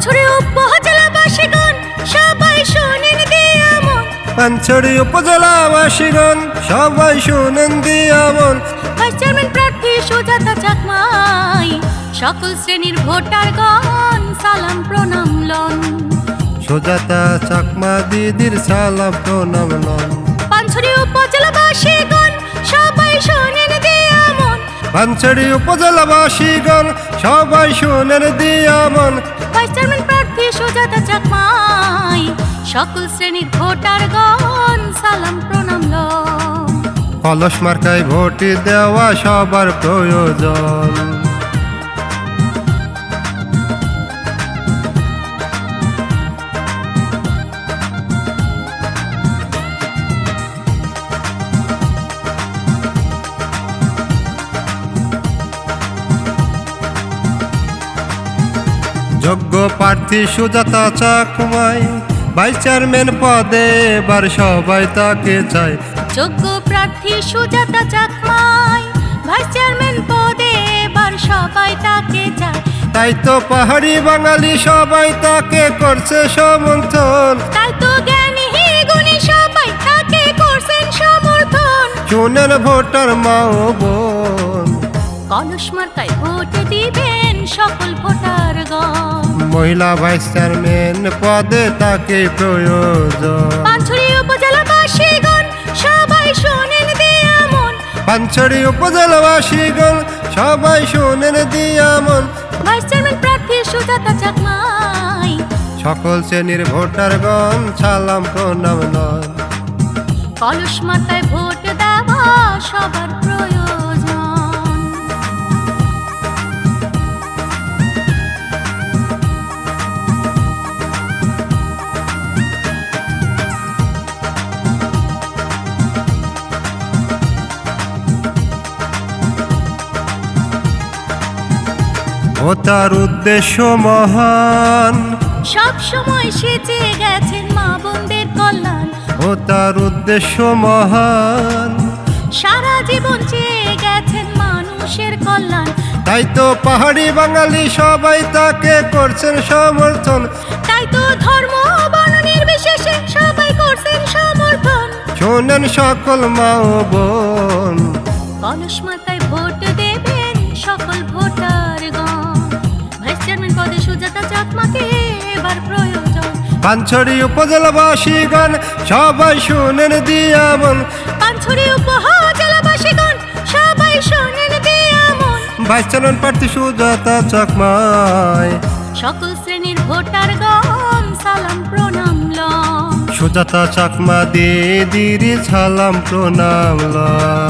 পাঞ্ছড়ি উপজেলাবাসীগণ সবাই শোনেন দিয়া মন পাঞ্চড়ি উপজেলাবাসীগণ সবাই শুনেন দিয়ামন ভাইস চেয়ারম্যান প্রার্থী সুজাতা চাকমাই সকল শ্রেণির ভোটারগণ সালাম প্রণাম লন। সুজাতা চাকমা দিদির সালাম প্রণাম লন। পাঞ্ছড়ি উপজেলাবাসীগণ সবাই শোনেন দিয়া মন উপজেলাবাসীগণ সবাই শুনেন দিয়ামন ভাইস চেয়ারম্যান প্রার্থী সুজাতা চাকমাই সকল শ্রেণির ভোটারগণ সালাম প্রণাম কলস মার্কায় ভোট দেওয়া সবার প্রয়োজন। যোগ্য প্রার্থী সুজাতা চাকমাই ভাইস চেয়ারম্যান পদে এবার সবাই তাকে চায়। যোগ্য প্রার্থী সুজাতা চাকমাই ভাইস চেয়ারম্যান পদে এবার সবাই তাকে চায়। তাই তো পাহাড়ি বাঙালি সবাই তাকে করছে সমর্থন। তাই তো জ্ঞানী গুণী সবাই তাকে করছেন সমর্থন। শুনেন ভোটার মা ও বোন। কলস মার্কায় ভোট দিবেন। মহিলা ভাইস চেয়ারম্যান পদে তাকে প্রয়োজন। পাঁচছড়ি উপজেলাবাসীগণ সবাই শোনেন দিয়া মন পাঞ্চড়ি উপজেলাবাসীগণ সবাই শুনেন দিয়ামন ভাইস চেয়ারম্যান প্রার্থী সুজাতা চাকমাই। সকল শ্রেণির ভোটারগণ সালাম প্রণাম নয়। কলস মার্কায় ভোট দেওয়া সবার প্রয়োজন। ও তার উদ্দেশ্য মহান। সব সময় সেচে গেছেন মা বোনদের কল্যাণ। ও তার উদ্দেশ্য মহান। সারা জীবন চেয়ে গেছেন মানুষের কল্যাণ। তাই তো পাহাড়ি বাঙালি সবাই তাকে করছেন সমর্থন। তাই তো ধর্ম বর্ণ নির্বিশেষে সবাই করছেন সমর্থন। শোনেন সকল মা ও বোন। কলস মাথায় ভোট দেবেন সকল চেয়ারম্যান পাঞ্চড়ি উপজেলাবাসীগণ সবাই শুনেন দিয়ামন পাঁচছড়ি উপজেলাবাসীগণ সবাই শোনেন দিয়া মন। ভাইস চেয়ারম্যান প্রার্থী সুজাতা চাকমায়। সকল শ্রেণির ভোটারগণ সালাম প্রণাম লন। সুজাতা চাকমা দিদির সালাম প্রণাম লয়